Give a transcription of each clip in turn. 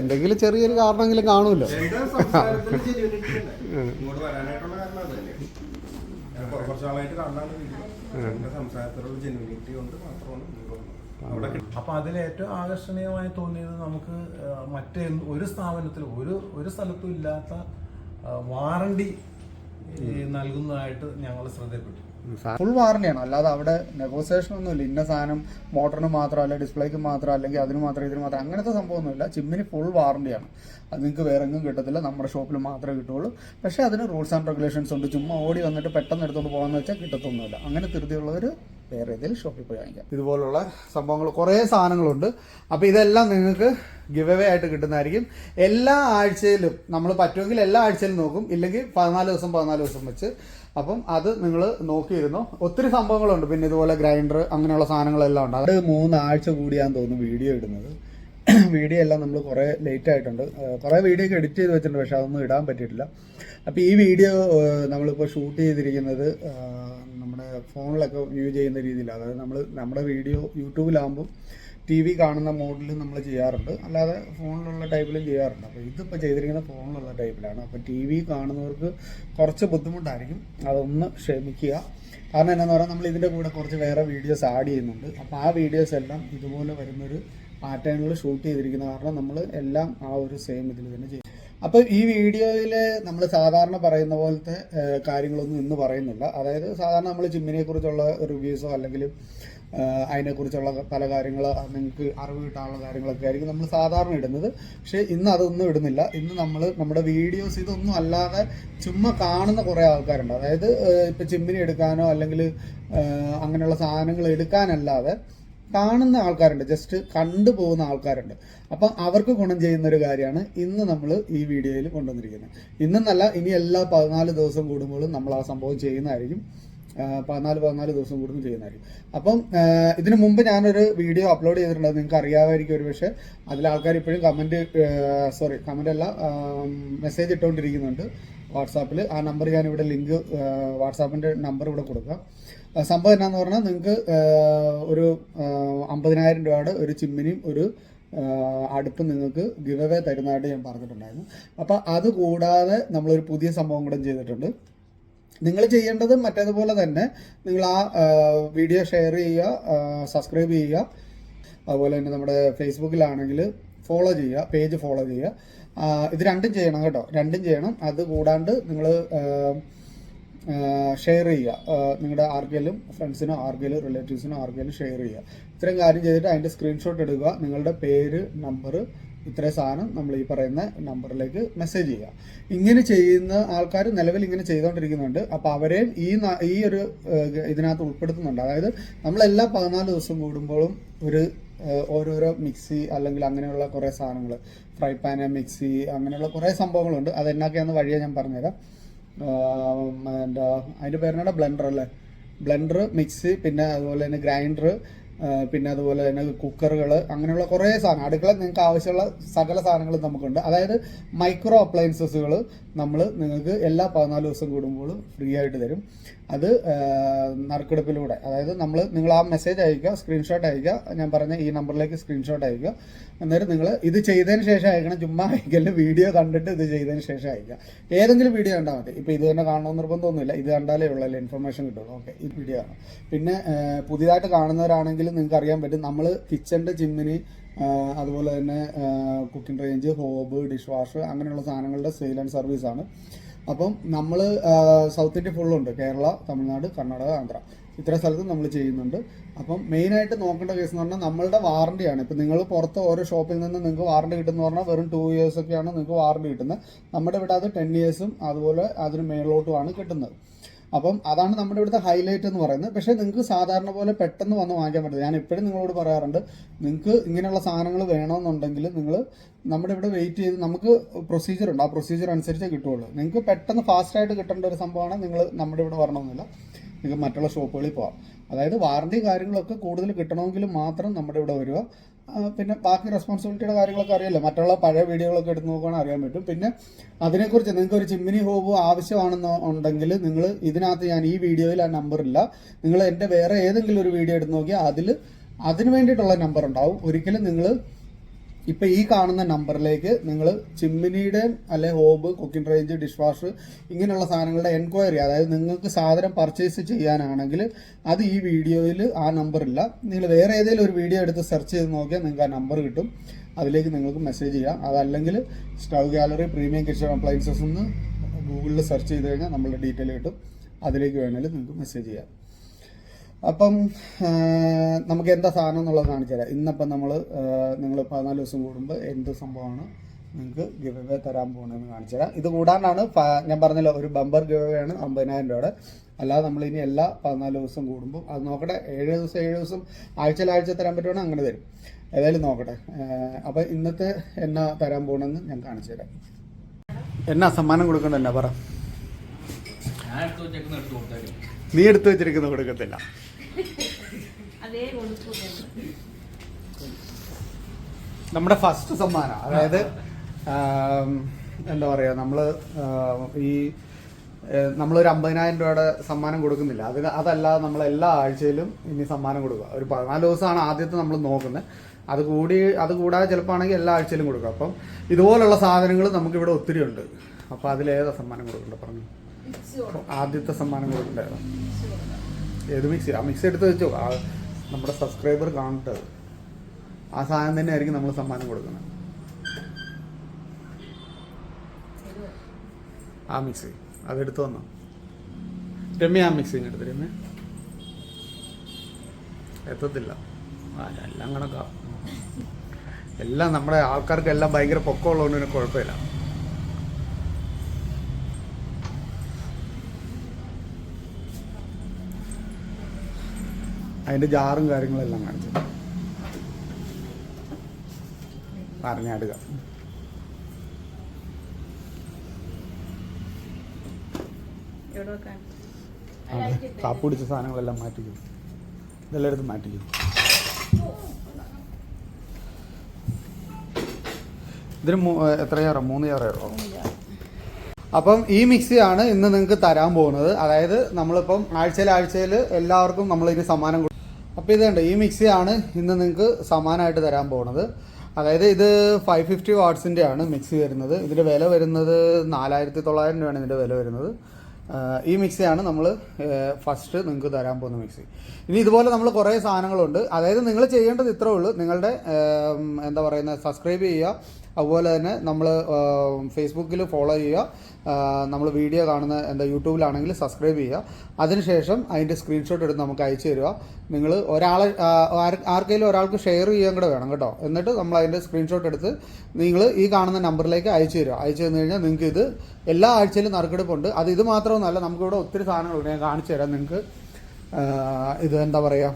എന്തെങ്കിലും ചെറിയൊരു കാരണമെങ്കിലും കാണുമല്ലോ. അപ്പൊ അതിൽ ഏറ്റവും ആകർഷണീയമായി തോന്നിയത് നമുക്ക് മറ്റേ ഒരു സ്ഥാപനത്തിൽ ഒരു ഒരു സ്ഥലത്തും ഇല്ലാത്ത വാറണ്ടി നൽകുന്നതായിട്ട് ഞങ്ങൾ ശ്രദ്ധപ്പെട്ടു ഫുൾ വാറണ്ടിയാണ് അല്ലാതെ അവിടെ നെഗോസിയേഷൻ ഒന്നുമില്ല ഇന്ന സാധനം മോട്ടറിന് മാത്രം അല്ലെങ്കിൽ ഡിസ്പ്ലേക്ക് മാത്രം അല്ലെങ്കിൽ അതിന് മാത്രം ഇതിന് മാത്രം അങ്ങനത്തെ സംഭവമൊന്നുമില്ല ചിമ്മിന് ഫുൾ വാറണ്ടിയാണ് അത് നിങ്ങൾക്ക് വേറെ എങ്ങും കിട്ടത്തില്ല. നമ്മുടെ ഷോപ്പിൽ മാത്രമേ കിട്ടുള്ളൂ പക്ഷേ അതിന് റൂൾസ് ആൻഡ് റെഗുലേഷൻസ് ഉണ്ട്. ചുമ്മാ ഓടി വന്നിട്ട് പെട്ടെന്ന് എടുത്തുകൊണ്ട് പോകാമെന്ന് വെച്ചാൽ കിട്ടത്തൊന്നുമില്ല. അങ്ങനെ ധൃതിയുള്ളവർ വേറെ ഏതെങ്കിലും ഷോപ്പിൽ പോയി വാങ്ങിക്കാം. ഇതുപോലുള്ള സംഭവങ്ങൾ കുറേ സാധനങ്ങളുണ്ട്. അപ്പോൾ ഇതെല്ലാം നിങ്ങൾക്ക് ഗിവ് അവേ ആയിട്ട് കിട്ടുന്നതായിരിക്കും. എല്ലാ ആഴ്ചയിലും നമ്മൾ പറ്റുമെങ്കിൽ എല്ലാ ആഴ്ചയിലും നോക്കും. ഇല്ലെങ്കിൽ പതിനാല് ദിവസം പതിനാല് ദിവസം വെച്ച്. അപ്പം അത് നിങ്ങൾ നോക്കിയിരുന്നു. ഒത്തിരി സംഭവങ്ങളുണ്ട്. പിന്നെ ഇതുപോലെ ഗ്രൈൻഡർ അങ്ങനെയുള്ള സാധനങ്ങളെല്ലാം ഉണ്ട്. അത് മൂന്നാഴ്ച കൂടിയാന്ന് തോന്നുന്നു വീഡിയോ ഇടുന്നത്. വീഡിയോ എല്ലാം നമ്മൾ കുറേ ലേറ്റ് ആയിട്ടുണ്ട്. കുറേ വീഡിയോ ഒക്കെ എഡിറ്റ് ചെയ്ത് വെച്ചിട്ടുണ്ട്. പക്ഷെ അതൊന്നും ഇടാൻ പറ്റിയിട്ടില്ല. അപ്പോൾ ഈ വീഡിയോ നമ്മളിപ്പോൾ ഷൂട്ട് ചെയ്തിരിക്കുന്നത് ഫോണിലൊക്കെ വ്യൂ ചെയ്യുന്ന രീതിയിൽ അതായത് നമ്മൾ നമ്മുടെ വീഡിയോ യൂട്യൂബിലാകുമ്പോൾ ടി വി കാണുന്ന മോഡിൽ നമ്മൾ ചെയ്യാറുണ്ട്. അല്ലാതെ ഫോണിലുള്ള ടൈപ്പിലും ചെയ്യാറുണ്ട്. അപ്പോൾ ഇതിപ്പോൾ ചെയ്തിരിക്കുന്ന ഫോണിലുള്ള ടൈപ്പിലാണ് അപ്പോൾ ടി വി കാണുന്നവർക്ക് കുറച്ച് ബുദ്ധിമുട്ടായിരിക്കും. അതൊന്ന് ക്ഷമിക്കുക. കാരണം എന്നാന്ന് പറഞ്ഞാൽ നമ്മൾ ഇതിന്റെ കൂടെ കുറച്ച് വേറെ വീഡിയോസ് ആഡ് ചെയ്യുന്നുണ്ട്. അപ്പോൾ ആ വീഡിയോസ് എല്ലാം ഇതുപോലെ വരുന്നൊരു പാറ്റേണിൽ ഷൂട്ട് ചെയ്തിരിക്കുന്ന കാരണം നമ്മൾ എല്ലാം ആ ഒരു സെയിം ഇതിൽ തന്നെ ചെയ്യും. അപ്പോൾ ഈ വീഡിയോയിൽ നമ്മൾ സാധാരണ പറയുന്ന പോലത്തെ കാര്യങ്ങളൊന്നും ഇന്ന് പറയുന്നില്ല. അതായത് സാധാരണ നമ്മൾ ജിമ്മിനെ കുറിച്ചുള്ള റിവ്യൂസോ അല്ലെങ്കിൽ അതിനെക്കുറിച്ചുള്ള പല കാര്യങ്ങൾ നിങ്ങൾക്ക് അറിവ് കിട്ടാനുള്ള കാര്യങ്ങളൊക്കെ ആയിരിക്കും നമ്മൾ സാധാരണ ഇടുന്നത്. പക്ഷേ ഇന്ന് അതൊന്നും ഇടുന്നില്ല. ഇന്ന് നമ്മൾ നമ്മുടെ വീഡിയോസ് ഇതൊന്നും അല്ലാതെ ചുമ്മാ കാണുന്ന കുറേ ആൾക്കാരുണ്ട്. അതായത് ഇപ്പം ജിമ്മിനെ എടുക്കാനോ അല്ലെങ്കിൽ അങ്ങനെയുള്ള സാധനങ്ങൾ എടുക്കാനല്ലാതെ കാണുന്ന ആൾക്കാരുണ്ട്. ജസ്റ്റ് കണ്ടു പോകുന്ന ആൾക്കാരുണ്ട്. അപ്പം അവർക്ക് ഗുണം ചെയ്യുന്ന ഒരു കാര്യമാണ് ഇന്ന് നമ്മൾ ഈ വീഡിയോയിൽ കൊണ്ടുവന്നിരിക്കുന്നത്. ഇന്നെന്നല്ല ഇനി എല്ലാ പതിനാല് ദിവസം കൂടുമ്പോഴും നമ്മൾ ആ സംഭവം ചെയ്യുന്നതായിരിക്കും. പതിനാല് പതിനാല് ദിവസം കൂടുമ്പോൾ ചെയ്യുന്നതായിരിക്കും. അപ്പം ഇതിനു മുമ്പ് ഞാനൊരു വീഡിയോ അപ്ലോഡ് ചെയ്തിട്ടുണ്ട്. നിങ്ങൾക്ക് അറിയാമായിരിക്കും ഒരു പക്ഷേ അതിൽ ആൾക്കാർ ഇപ്പോഴും കമന്റ് സോറി കമന്റ് അല്ല മെസ്സേജ് ഇട്ടുകൊണ്ടിരിക്കുന്നുണ്ട് വാട്സാപ്പിൽ ആ നമ്പർ ഞാനിവിടെ ലിങ്ക് വാട്സാപ്പിന്റെ നമ്പർ ഇവിടെ കൊടുക്കാം. സംഭവം എന്നാന്ന് പറഞ്ഞാൽ നിങ്ങൾക്ക് ഒരു അമ്പതിനായിരം രൂപയുടെ ഒരു ചിമ്മിനിയും ഒരു അടുപ്പ് നിങ്ങൾക്ക് ഗിവ് അവേ തരുന്നതായിട്ട് ഞാൻ പറഞ്ഞിട്ടുണ്ടായിരുന്നു. അപ്പോൾ അത് കൂടാതെ നമ്മളൊരു പുതിയ സംഭവം കൂടെ ചെയ്തിട്ടുണ്ട്. നിങ്ങൾ ചെയ്യേണ്ടത് മറ്റേതുപോലെ തന്നെ നിങ്ങൾ ആ, വീഡിയോ ഷെയർ ചെയ്യുക സബ്സ്ക്രൈബ് ചെയ്യുക. അതുപോലെ തന്നെ നമ്മുടെ ഫേസ്ബുക്കിലാണെങ്കിൽ ഫോളോ ചെയ്യുക പേജ് ഫോളോ ചെയ്യുക. ഇത് രണ്ടും ചെയ്യണം കേട്ടോ. രണ്ടും ചെയ്യണം. അത് കൂടാണ്ട് നിങ്ങൾ ഷെയർ ചെയ്യുക. നിങ്ങളുടെ ആർക്കെങ്കിലും ഫ്രണ്ട്സിനോ ആർക്കെങ്കിലും റിലേറ്റീവ്സിനോ ആർക്കെങ്കിലും ഷെയർ ചെയ്യുക. ഇത്രയും കാര്യം ചെയ്തിട്ട് അതിന്റെ സ്ക്രീൻഷോട്ട് എടുക്കുക നിങ്ങളുടെ പേര് നമ്പർ ഇത്രയും സാധനം നമ്മൾ ഈ പറയുന്ന നമ്പറിലേക്ക് മെസ്സേജ് ചെയ്യുക. ഇങ്ങനെ ചെയ്യുന്ന ആൾക്കാർ നിലവിൽ ഇങ്ങനെ ചെയ്തുകൊണ്ടിരിക്കുന്നുണ്ട് അപ്പോൾ അവരെയും ഈ ഈ ഒരു ഇതിനകത്ത് ഉൾപ്പെടുത്തുന്നുണ്ട്. അതായത് നമ്മളെല്ലാ പതിനാല് ദിവസം കൂടുമ്പോഴും ഒരു ഓരോരോ മിക്സി അല്ലെങ്കിൽ അങ്ങനെയുള്ള കുറേ സാധനങ്ങൾ ഫ്രൈ പാന് മിക്സി അങ്ങനെയുള്ള കുറേ സംഭവങ്ങളുണ്ട്. അതെന്നൊക്കെയാണെന്ന് വഴിയെ ഞാൻ പറഞ്ഞുതരാം. എന്താ അതിന്റെ പേരാണ് ബ്ലെൻഡർ അല്ലേ? ബ്ലെൻഡർ മിക്സി പിന്നെ അതുപോലെ തന്നെ ഗ്രൈൻഡർ പിന്നെ അതുപോലെ തന്നെ കുക്കറുകൾ അങ്ങനെയുള്ള കുറേ സാധനം. അടുക്കള നിങ്ങൾക്ക് ആവശ്യമുള്ള സകല സാധനങ്ങളും നമുക്കുണ്ട്. അതായത് മൈക്രോ അപ്ലയൻസസുകൾ നമ്മൾ നിങ്ങൾക്ക് എല്ലാ പതിനാല് ദിവസം കൂടുമ്പോഴും ഫ്രീ ആയിട്ട് തരും. അത് നറുക്കെടുപ്പിലൂടെ. അതായത് നമ്മൾ നിങ്ങൾ ആ മെസ്സേജ് അയക്കുക സ്ക്രീൻഷോട്ട് അയക്കുക ഞാൻ പറഞ്ഞ ഈ നമ്പറിലേക്ക് സ്ക്രീൻഷോട്ട് അയക്കുക അന്നേരം നിങ്ങൾ ഇത് ചെയ്തതിന് ശേഷം അയക്കണം ചുമ്മാ അയക്കൽ വീഡിയോ കണ്ടിട്ട് ഇത് ചെയ്തതിന് ശേഷം അയക്കുക ഏതെങ്കിലും വീഡിയോ കണ്ടാൽ മതി. ഇപ്പോൾ ഇത് തന്നെ കാണണമെന്ന് നിർബന്ധമൊന്നുമില്ല. ഇത് കണ്ടാലേ ഉള്ളല്ലോ ഇൻഫർമേഷൻ കിട്ടുള്ളൂ. ഓക്കെ ഈ വീഡിയോ ആണ്. പിന്നെ പുതിയതായിട്ട് കാണുന്നവരാണെങ്കിൽ നിങ്ങൾക്ക് അറിയാൻ പറ്റും നമ്മൾ കിച്ചന്റെ ചിമ്മിനി അതുപോലെ തന്നെ cooking range hob dish wash അങ്ങനെയുള്ള സാധനങ്ങളുടെ സെയിൽ ആൻഡ് സർവീസാണ് അപ്പം നമ്മൾ സൗത്ത് ഇന്ത്യ ഫുള്ളുണ്ട് കേരള തമിഴ്നാട് കർണാടക ആന്ധ്ര. ഇത്ര സ്ഥലത്ത് നമ്മൾ ചെയ്യുന്നുണ്ട്. അപ്പം മെയിനായിട്ട് നോക്കേണ്ട കേസ് എന്ന് പറഞ്ഞാൽ നമ്മളുടെ വാറണ്ടിയാണ് ഇപ്പം നിങ്ങൾ പുറത്ത് ഓരോ ഷോപ്പിൽ നിന്ന് നിങ്ങൾക്ക് വാറണ്ടി കിട്ടുന്ന പറഞ്ഞാൽ വെറും ടു ഇയേഴ്സ് ഒക്കെയാണ് നിങ്ങൾക്ക് വാറണ്ടി കിട്ടുന്നത്. നമ്മുടെ ഇവിടെ അത് ടെൻ ഇയേഴ്സും അതുപോലെ അതിന് മേളിലോട്ടുമാണ് കിട്ടുന്നത്. അപ്പം അതാണ് നമ്മുടെ ഇവിടുത്തെ ഹൈലൈറ്റ് എന്ന് പറയുന്നത്. പക്ഷേ നിങ്ങൾക്ക് സാധാരണ പോലെ പെട്ടെന്ന് വന്ന് വാങ്ങിക്കാൻ പറ്റില്ല. ഞാൻ എപ്പോഴും നിങ്ങളോട് പറയാറുണ്ട് നിങ്ങൾക്ക് ഇങ്ങനെയുള്ള സാധനങ്ങൾ വേണമെന്നുണ്ടെങ്കിൽ നിങ്ങൾ നമ്മുടെ ഇവിടെ വെയിറ്റ് ചെയ്ത് നമുക്ക് പ്രൊസീജിയർ ഉണ്ട്. ആ പ്രൊസീജിയർ അനുസരിച്ചേ കിട്ടുള്ളൂ നിങ്ങൾക്ക് പെട്ടെന്ന് ഫാസ്റ്റായിട്ട് കിട്ടേണ്ട ഒരു സംഭവമാണ് നിങ്ങൾ നമ്മുടെ ഇവിടെ വരണമെന്നില്ല. നിങ്ങൾക്ക് മറ്റുള്ള ഷോപ്പുകളിൽ പോകാം അതായത് വാറണ്ടി കാര്യങ്ങളൊക്കെ കൂടുതൽ കിട്ടണമെങ്കിൽ മാത്രം നമ്മുടെ ഇവിടെ വരിക. പിന്നെ ബാക്കി റെസ്പോൺസിബിലിറ്റിയുടെ കാര്യങ്ങളൊക്കെ അറിയില്ല? മറ്റുള്ള പഴയ വീഡിയോകളൊക്കെ എടുത്ത് നോക്കുകയാണെങ്കിൽ അറിയാൻ പറ്റും. പിന്നെ അതിനെക്കുറിച്ച് നിങ്ങൾക്ക് ഒരു ചിമ്മിനി ഹോബ് ആവശ്യമാണെന്ന് ഉണ്ടെങ്കിൽ നിങ്ങൾ ഇതിനകത്ത് ഞാൻ ഈ വീഡിയോയിൽ ആ നമ്പർ ഇല്ല. നിങ്ങൾ എന്റെ വേറെ ഏതെങ്കിലും ഒരു വീഡിയോ എടുത്ത് നോക്കിയാൽ അതിൽ അതിന് വേണ്ടിയിട്ടുള്ള നമ്പർ ഉണ്ടാവും. ഒരിക്കലും നിങ്ങൾ ഇപ്പൊ ഈ കാണുന്ന നമ്പറിലേക്ക് നിങ്ങൾ ചിമ്മിനിയുടെ അല്ലെ hob cooking range dish wash ഇങ്ങനെയുള്ള സാധനങ്ങളുടെ എൻക്വയറി അതായത് നിങ്ങൾക്ക് സാധനം പർച്ചേസ് ചെയ്യാനാണെങ്കിൽ അത് ഈ വീഡിയോയിൽ ആ നമ്പർ ഇല്ല. നിങ്ങൾ വേറെ ഏതെങ്കിലും ഒരു വീഡിയോ എടുത്ത് സെർച്ച് ചെയ്ത് നോക്കിയാൽ നിങ്ങൾക്ക് ആ നമ്പർ കിട്ടും. അതിലേക്ക് നിങ്ങൾക്ക് മെസ്സേജ് ചെയ്യാം. അതല്ലെങ്കിൽ stove gallery premium kitchen appliances എന്ന് ഗൂഗിളിൽ സെർച്ച് ചെയ്ത് കഴിഞ്ഞാൽ നമ്മളുടെ ഡീറ്റെയിൽ കിട്ടും. അതിലേക്ക് വേണമെങ്കിൽ നിങ്ങൾക്ക് മെസ്സേജ് ചെയ്യാം. അപ്പം നമുക്ക് എന്താ സാധനം എന്നുള്ളത് കാണിച്ചു തരാം. ഇന്നിപ്പം നമ്മൾ നിങ്ങൾ പതിനാല് ദിവസം കൂടുമ്പോൾ എന്ത് സംഭവമാണ് നിങ്ങൾക്ക് ഗിവ് തരാൻ പോകുന്നതെന്ന് കാണിച്ചു തരാം. ഇത് കൂടാണ്ടാണ് ഞാൻ പറഞ്ഞല്ലോ ഒരു ബമ്പർ ഗിവ് ആണ് അമ്പതിനായിരം രൂപയുടെ. അല്ലാതെ നമ്മൾ ഇനി എല്ലാ പതിനാല് ദിവസം കൂടുമ്പോൾ അത് നോക്കട്ടെ ഏഴ് ദിവസം ഏഴ് ദിവസം ആഴ്ച ആഴ്ച തരാൻ പറ്റുവാണെങ്കിൽ അങ്ങനെ തരും. ഏതായാലും നോക്കട്ടെ. അപ്പം ഇന്നത്തെ എന്നാ തരാൻ പോകണമെന്ന് ഞാൻ കാണിച്ചു തരാം. എന്നാ സമ്മാനം കൊടുക്കണ്ട എന്നാ പറ. നീ എടുത്തു വെച്ചിരിക്കുന്ന കൊടുക്കത്തില്ല. നമ്മുടെ ഫസ്റ്റ് സമ്മാനം അതായത് എന്താ പറയുക നമ്മൾ ഈ നമ്മളൊരു അമ്പതിനായിരം രൂപയുടെ സമ്മാനം കൊടുക്കുന്നില്ല. അത് അതല്ലാതെ നമ്മൾ എല്ലാ ആഴ്ചയിലും ഇനി സമ്മാനം കൊടുക്കുക. ഒരു പതിനാല് ദിവസമാണ് ആദ്യത്തെ നമ്മൾ നോക്കുന്നത്. അത് കൂടി അത് കൂടാതെ ചിലപ്പോൾ ആണെങ്കിൽ എല്ലാ ആഴ്ചയിലും കൊടുക്കുക. അപ്പം ഇതുപോലുള്ള സാധനങ്ങൾ നമുക്കിവിടെ ഒത്തിരി ഉണ്ട്. അപ്പോൾ അതിലേതാ സമ്മാനം കൊടുക്കേണ്ടത്? പറഞ്ഞു. ആദ്യത്തെ സമ്മാനം കൊടുക്കണ്ടായിരുന്നു ഏതാ? മിക്സി? ആ മിക്സി എടുത്ത് വെച്ചോ. ആ നമ്മുടെ സബ്സ്ക്രൈബർ കാണട്ടെ ആ സാധനം തന്നെ ആയിരിക്കും നമ്മൾ സമ്മാനം കൊടുക്കുന്നത്. ആ മിക്സി. അതെടുത്ത് വന്നോ. രമ്യ ആ മിക്സി എടുത്ത് രമ്യ. എത്തത്തില്ല. എല്ലാം കണക്കാ. എല്ലാം നമ്മുടെ ആൾക്കാർക്ക് എല്ലാം ഭയങ്കര പൊക്കമുള്ളതുകൊണ്ട് പിന്നെ കുഴപ്പമില്ല. അതിന്റെ ജാറും കാര്യങ്ങളെല്ലാം കാണിച്ചു. പറഞ്ഞാടുക. കാപ്പ് പിടിച്ച സാധനങ്ങളെല്ലാം മാറ്റിക്കും. ഇതെല്ലാം എടുത്ത് മാറ്റിക്കും. ഇതിന് എത്രയാറോ എത്ര ജാറോ? മൂന്ന് ചാറോ അപ്പം ഈ മിക്സിയാണ് ഇന്ന് നിങ്ങൾക്ക് തരാൻ പോകുന്നത്. അതായത് നമ്മളിപ്പം ആഴ്ചയിൽ ആഴ്ചയിൽ എല്ലാവർക്കും നമ്മൾ ഇനി സമ്മാനം അപ്പോൾ ഇതുണ്ട് ഈ മിക്സിയാണ് ഇന്ന് നിങ്ങൾക്ക് സമാനമായിട്ട് തരാൻ പോകുന്നത് അതായത് ഇത് ഫൈവ് ഫിഫ്റ്റി വാട്ട്സിന്റെ ആണ് മിക്സി വരുന്നത്. ഇതിന്റെ വില വരുന്നത് നാലായിരത്തി തൊള്ളായിരം രൂപയാണ് ഇതിന്റെ വില വരുന്നത്. ഈ മിക്സിയാണ് നമ്മൾ ഫസ്റ്റ് നിങ്ങൾക്ക് തരാൻ പോകുന്ന മിക്സി ഇനി ഇതുപോലെ നമ്മൾ കുറേ സാധനങ്ങളുണ്ട്. അതായത് നിങ്ങൾ ചെയ്യേണ്ടത് ഇത്രേ ഉള്ളൂ. നിങ്ങളുടെ എന്താ പറയുന്നത് സബ്സ്ക്രൈബ് ചെയ്യുക. അതുപോലെ തന്നെ നമ്മൾ ഫേസ്ബുക്കിൽ ഫോളോ ചെയ്യുക. നമ്മൾ വീഡിയോ കാണുന്ന എന്താ യൂട്യൂബിലാണെങ്കിൽ സബ്സ്ക്രൈബ് ചെയ്യുക. അതിനുശേഷം അതിന്റെ സ്ക്രീൻഷോട്ട് എടുത്ത് നമുക്ക് അയച്ചു തരിക. നിങ്ങൾ ഒരാളെ ആർക്കെങ്കിലും ഒരാൾക്ക് ഷെയർ ചെയ്യാൻ കൂടെ വേണം കേട്ടോ. എന്നിട്ട് നമ്മൾ അതിന്റെ സ്ക്രീൻഷോട്ട് എടുത്ത് നിങ്ങൾ ഈ കാണുന്ന നമ്പറിലേക്ക് അയച്ചു തരിക. അയച്ചു തന്നു കഴിഞ്ഞാൽ നിങ്ങൾക്ക് ഇത് എല്ലാ ആഴ്ചയിലും നറുക്കെടുപ്പുണ്ട്. അത് ഇത് മാത്രമൊന്നുമല്ല നമുക്കിവിടെ ഒത്തിരി സാധനങ്ങളുണ്ട് ഞാൻ കാണിച്ചു തരാം നിങ്ങൾക്ക്. ഇത് എന്താ പറയുക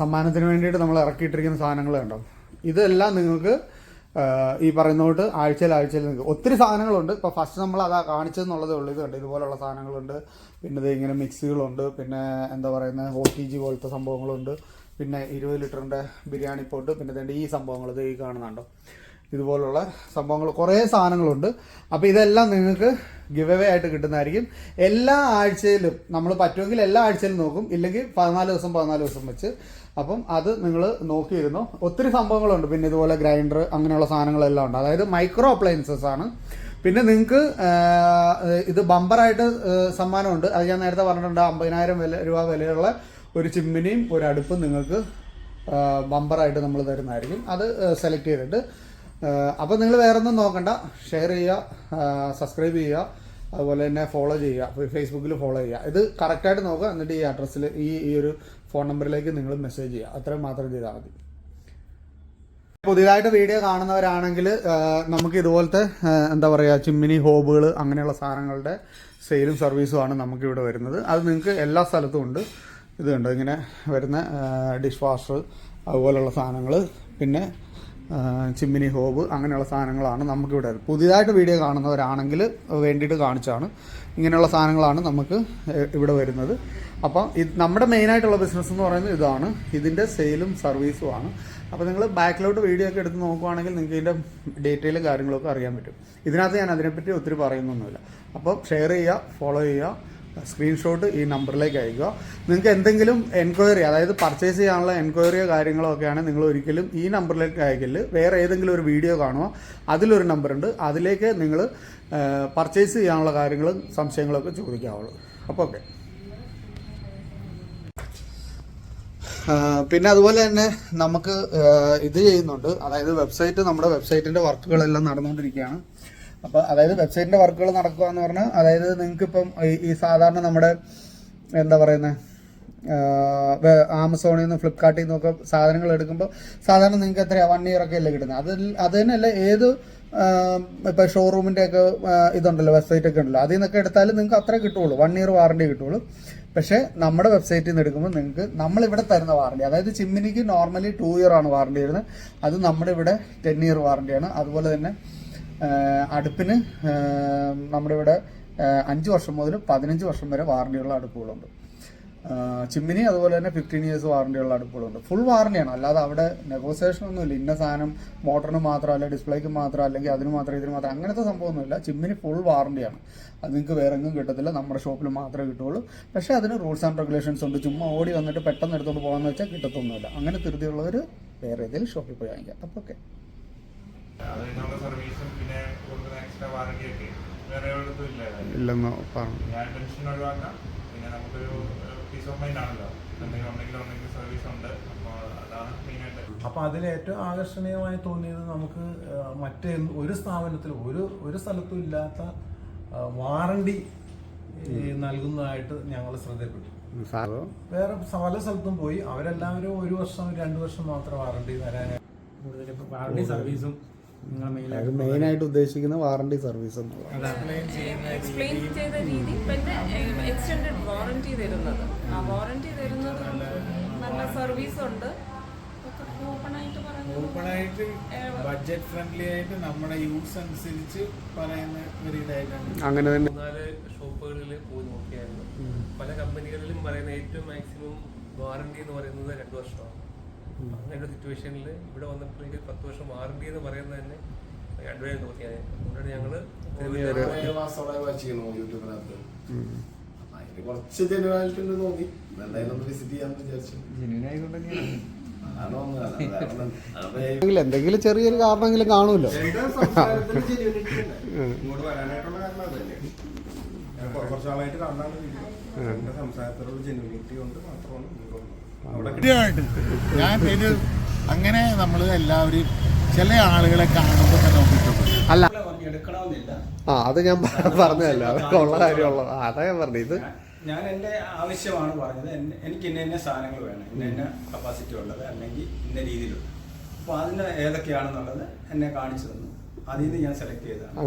സമ്മാനത്തിന് വേണ്ടിയിട്ട് നമ്മൾ ഇറക്കിയിട്ടിരിക്കുന്ന സാധനങ്ങൾ കണ്ടോ? ഇതെല്ലാം നിങ്ങൾക്ക് ഈ പറയുന്നോട്ട് ആഴ്ചയിൽ ആഴ്ചയിൽ നിങ്ങൾക്ക് ഒത്തിരി സാധനങ്ങളുണ്ട്. ഇപ്പോൾ ഫസ്റ്റ് നമ്മൾ അതാ കാണിച്ചതെന്നുള്ളതേ ഉള്ളൂ. ഇത് കണ്ട്? ഇതുപോലുള്ള സാധനങ്ങളുണ്ട്. പിന്നെ ഇങ്ങനെ മിക്സികളുണ്ട്. പിന്നെ എന്താ പറയുന്നത് ഒ ടി ജി പോലത്തെ സംഭവങ്ങളുണ്ട്. പിന്നെ ഇരുപത് ലിറ്ററിന്റെ ബിരിയാണി പോട്ട് പിന്നെ ഇതിന്റെ ഈ സംഭവങ്ങൾ ഇത് ഈ കാണുന്നുണ്ടോ? ഇതുപോലുള്ള സംഭവങ്ങൾ കുറേ സാധനങ്ങളുണ്ട്. അപ്പോൾ ഇതെല്ലാം നിങ്ങൾക്ക് ഗിവ് അവേ ആയിട്ട് കിട്ടുന്നതായിരിക്കും. എല്ലാ ആഴ്ചയിലും നമ്മൾ പറ്റുമെങ്കിൽ എല്ലാ ആഴ്ചയിലും നോക്കും. ഇല്ലെങ്കിൽ പതിനാല് ദിവസം പതിനാല് ദിവസം വെച്ച് അപ്പം അത് നിങ്ങൾ നോക്കിയിരുന്നു. ഒത്തിരി സംഭവങ്ങളുണ്ട്. പിന്നെ ഇതുപോലെ ഗ്രൈൻഡർ അങ്ങനെയുള്ള സാധനങ്ങളെല്ലാം ഉണ്ട്. അതായത് മൈക്രോ അപ്ലയൻസസ് ആണ്. പിന്നെ നിങ്ങൾക്ക് ഇത് ബമ്പറായിട്ട് സമ്മാനമുണ്ട്. അത് ഞാൻ നേരത്തെ പറഞ്ഞിട്ടുണ്ട്. അമ്പതിനായിരം വില രൂപ വിലയുള്ള ഒരു ചിമ്മിനിയും ഒരു അടുപ്പും നിങ്ങൾക്ക് ബമ്പറായിട്ട് നമ്മൾ തരുന്നതായിരിക്കും. അത് സെലക്ട് ചെയ്തിട്ട്. അപ്പോൾ നിങ്ങൾ വേറെ ഒന്നും നോക്കണ്ട. ഷെയർ ചെയ്യുക സബ്സ്ക്രൈബ് ചെയ്യുക. അതുപോലെ തന്നെ ഫോളോ ചെയ്യുക. ഫേസ്ബുക്കിൽ ഫോളോ ചെയ്യുക. ഇത് കറക്റ്റായിട്ട് നോക്കുക. എന്നിട്ട് ഈ അഡ്രസ്സിൽ ഈ ഈ ഒരു ഫോൺ നമ്പറിലേക്ക് നിങ്ങൾ മെസ്സേജ് ചെയ്യുക. അത്രയും മാത്രം ചെയ്താൽ മതി. പുതിയതായിട്ട് വീഡിയോ കാണുന്നവരാണെങ്കിൽ നമുക്ക് ഇതുപോലത്തെ എന്താ പറയുക ചിമ്മിനി ഹോബുകൾ അങ്ങനെയുള്ള സാധനങ്ങളുടെ സെയിലും സർവീസും ആണ് നമുക്ക് ഇവിടെ വരുന്നത്. അത് നിങ്ങൾക്ക് എല്ലാ സ്ഥലത്തും ഉണ്ട്. ഇതുണ്ട് ഇങ്ങനെ വരുന്ന ഡിഷ് വാഷർ അതുപോലെയുള്ള സാധനങ്ങൾ. പിന്നെ ചിമ്മിനി ഹോബ് അങ്ങനെയുള്ള സാധനങ്ങളാണ് നമുക്കിവിടെ. പുതിയതായിട്ട് വീഡിയോ കാണുന്നവരാണെങ്കിൽ വേണ്ടിയിട്ട് കാണിച്ചാണ്. ഇങ്ങനെയുള്ള സാധനങ്ങളാണ് നമുക്ക് ഇവിടെ വരുന്നത്. അപ്പം ഇത് നമ്മുടെ മെയിനായിട്ടുള്ള ബിസിനസ് എന്ന് പറയുന്നത് ഇതാണ്. ഇതിന്റെ സെയിലും സർവീസും ആണ്. അപ്പോൾ നിങ്ങൾ ബാക്കിലോട്ട് വീഡിയോ ഒക്കെ എടുത്ത് നോക്കുവാണെങ്കിൽ നിങ്ങൾക്ക് ഇതിന്റെ ഡീറ്റെയിലും കാര്യങ്ങളൊക്കെ അറിയാൻ പറ്റും. ഇതിനകത്ത് ഞാൻ അതിനെപ്പറ്റി ഒത്തിരി പറയുന്നൊന്നുമില്ല. അപ്പോൾ ഷെയർ ചെയ്യുക ഫോളോ ചെയ്യുക. സ്ക്രീൻഷോട്ട് ഈ നമ്പറിലേക്ക് അയക്കുക. നിങ്ങൾക്ക് എന്തെങ്കിലും എൻക്വയറി അതായത് പർച്ചേസ് ചെയ്യാനുള്ള എൻക്വയറിയോ കാര്യങ്ങളോ ഒക്കെയാണ് നിങ്ങൾ ഒരിക്കലും ഈ നമ്പറിലേക്ക് അയക്കില്ല വേറെ ഏതെങ്കിലും ഒരു വീഡിയോ കാണുക. അതിലൊരു നമ്പറുണ്ട് അതിലേക്ക് നിങ്ങൾ പർച്ചേസ് ചെയ്യാനുള്ള കാര്യങ്ങളും സംശയങ്ങളൊക്കെ ചോദിക്കാവുള്ളൂ. അപ്പോൾ ഓക്കെ പിന്നെ അതുപോലെ തന്നെ നമുക്ക് ഇത് ചെയ്യുന്നുണ്ട്. അതായത് വെബ്സൈറ്റ് നമ്മുടെ വെബ്സൈറ്റിന്റെ വർക്കുകളെല്ലാം നടന്നുകൊണ്ടിരിക്കുകയാണ്. അപ്പോൾ അതായത് വെബ്സൈറ്റിന്റെ വർക്കുകൾ നടക്കുക എന്ന് പറഞ്ഞാൽ അതായത് നിങ്ങൾക്ക് ഇപ്പം ഈ- സാധാരണ നമ്മുടെ എന്താ പറയുന്നത് ആമസോണിൽ നിന്ന് ഫ്ലിപ്കാർട്ടിൽ നിന്നൊക്കെ സാധനങ്ങൾ എടുക്കുമ്പോൾ സാധാരണ നിങ്ങൾക്ക് എത്രയാണ് വൺ ഇയർ ഒക്കെ അല്ലേ കിട്ടുന്നത്? അതിൽ അത് തന്നെയല്ല ഏത് ഇപ്പോൾ ഷോറൂമിന്റെ ഒക്കെ ഇതുണ്ടല്ലോ വെബ്സൈറ്റ് ഒക്കെ ഉണ്ടല്ലോ അതിൽ നിന്നൊക്കെ എടുത്താലും നിങ്ങൾക്ക് അത്ര കിട്ടുള്ളൂ വൺ ഇയർ വാറണ്ടി കിട്ടുള്ളൂ. പക്ഷേ നമ്മുടെ വെബ്സൈറ്റിൽ നിന്ന് എടുക്കുമ്പോൾ നിങ്ങൾക്ക് നമ്മളിവിടെ തരുന്ന വാറണ്ടി അതായത് ചിമ്മിനിക്ക് നോർമലി ടു ഇയർ ആണ് വാറണ്ടി വരുന്നത്. അത് നമ്മുടെ ഇവിടെ ടെൻ ഇയർ വാറണ്ടിയാണ് അതുപോലെ തന്നെ അടുപ്പിന് നമ്മുടെ ഇവിടെ അഞ്ച് വർഷം മുതൽ പതിനഞ്ച് വർഷം വരെ വാറണ്ടിയുള്ള അടുപ്പുകളുണ്ട്. ചിമ്മിനി അതുപോലെ തന്നെ ഫിഫ്റ്റീൻ ഇയേഴ്സ് വാറണ്ടിയുള്ള അടുപ്പുകളുണ്ട്. ഫുൾ വാറണ്ടിയാണ് അല്ലാതെ അവിടെ നെഗോസിയേഷൻ ഒന്നുമില്ല ഇന്ന സാധനം മോട്ടറിന് മാത്രം അല്ല ഡിസ്പ്ലേക്ക് മാത്രം അല്ലെങ്കിൽ അതിന് മാത്രം ഇതിന് മാത്രം അങ്ങനത്തെ സംഭവമൊന്നുമില്ല ചിമ്മിനി ഫുൾ വാറണ്ടിയാണ് അത് നിങ്ങൾക്ക് വേറെ എങ്ങും കിട്ടത്തില്ല. നമ്മുടെ ഷോപ്പിൽ മാത്രമേ കിട്ടുള്ളൂ പക്ഷേ അതിന് റൂൾസ് ആൻഡ് റെഗുലേഷൻസ് ഉണ്ട്. ചുമ്മാ ഓടി വന്നിട്ട് പെട്ടെന്ന് എടുത്തോണ്ട് പോകാമെന്ന് വെച്ചാൽ കിട്ടത്തൊന്നുമില്ല. അങ്ങനെ ധൃതിയുള്ളവർ വേറെ ഏതെങ്കിലും ഷോപ്പിൽ പോയി വാങ്ങിക്കാം. അപ്പോൾ ഓക്കെ അതിനുള്ള സർവീസും പിന്നെ കൊടുക്കുന്ന എക്സ്ട്രാ വാറണ്ടി ഒക്കെ വേറെ എവിടത്തും ഇല്ല ഇല്ലെന്ന് പറഞ്ഞു. ഞാൻ ടെൻഷൻ ഒഴിവാക്കാം. പിന്നെ നമുക്കൊരു പീസ് ഓഫ് മൈൻഡ് ആണല്ലോ. എന്തെങ്കിലും ഉണ്ടെങ്കിൽ ഉണ്ടെങ്കിൽ സർവീസ് ഉണ്ട്. അപ്പോൾ അതാണ് മെയിനായിട്ട് അപ്പൊ അതിൽ ഏറ്റവും ആകർഷണീയമായി തോന്നിയത് നമുക്ക് മറ്റേ ഒരു സ്ഥാപനത്തിൽ ഒരു ഒരു സ്ഥലത്തും ഇല്ലാത്ത വാറണ്ടി നൽകുന്നതായിട്ട് ഞങ്ങൾ ശ്രദ്ധപ്പെട്ടു വേറെ പല സ്ഥലത്തും പോയി. അവരെല്ലാവരും ഒരു വർഷം രണ്ട് വർഷം മാത്രം വാറണ്ടി തരാനായിട്ട് കൂടുതൽ വാറണ്ടി സർവീസും മെയിനായിട്ട് ഉദ്ദേശിക്കുന്ന വാറണ്ടി സർവീസ് എന്നുള്ളത് എക്സ്പ്ലെയിൻ ചെയ്ത രീതി പിന്നെ എക്സ്റ്റൻഡഡ് വാറണ്ടി തരുന്നത്. ആ വാറണ്ടി തരുന്നത് നല്ല സർവീസ് ഉണ്ട്. ഓപ്പൺ ആയിട്ട് പറയുന്നത് ഓപ്പണായിട്ട് ബഡ്ജറ്റ് ഫ്രണ്ട്ലി ആയിട്ട് നമ്മുടെ യൂസ് അനുസരിച്ച് പറയുന്ന ഒരു ഇതായിട്ടാണ്. അങ്ങനെ തന്നെ. നാല് ഷോപ്പുകളിൽ പോയി നോക്കിയായിരുന്നു. പല കമ്പനികളിലും പറയുന്ന ഏറ്റവും മാക്സിമം വാറണ്ടി എന്ന് പറയുന്നത് രണ്ട് വർഷമാണ്. അങ്ങനെയുള്ള സിറ്റുവേഷനിൽ ഇവിടെ വന്നപ്പോഴേക്ക് പത്ത് വർഷം വാറണ്ടി എന്ന് പറയുന്നത് തന്നെ രണ്ടുപേരും നോക്കിയാൽ അതുകൊണ്ടാണ് ഞങ്ങൾ കുറച്ച് ജനുവാലിറ്റി ഉണ്ട് തോന്നി. എന്തായാലും ഒന്ന് വിസിറ്റ് ചെയ്യാൻ വിചാരിച്ചു. എന്തെങ്കിലും- ചെറിയൊരു കാരണമെങ്കിലും കാണുമല്ലോ. ഇങ്ങോട്ട് വരാനായിട്ടുള്ള കാരണം അതല്ലേ. കുറച്ചാളായിട്ട് ഞാൻ കൊ- കുറച്ച് നാളായിട്ട് കാണാണ് വീഡിയോ എന്റെ സംസാരത്തിലുള്ള ജെനുവിനിറ്റി കൊണ്ട് മാത്രമാണ് കൃത്യമായിട്ട് ഞാൻ ഇത് അങ്ങനെ നമ്മൾ എല്ലാവരും ചില ആളുകളെ കാണുമ്പോൾ തന്നെ അല്ല. ആ അത് ഞാൻ പറഞ്ഞതല്ല. അതൊക്കെ ഉള്ള കാര്യമുള്ള അതാ ഞാൻ പറഞ്ഞത്. ഇത് ഞാൻ എന്റെ ആവശ്യമാണ് പറഞ്ഞത്. എന്നെ- എനിക്ക് ഇന്ന ഇന്ന സാധനങ്ങൾ വേണം. ഇന്ന ഇന്ന കപ്പാസിറ്റി ഉള്ളത് അല്ലെങ്കിൽ ഇന്ന രീതിയിലുള്ളത്. അപ്പോൾ അതിന് ഏതൊക്കെയാണെന്നുള്ളത് എന്നെ കാണിച്ചു തന്നു. അതിൽ നിന്ന് ഞാൻ സെലക്ട് ചെയ്തതാണ്.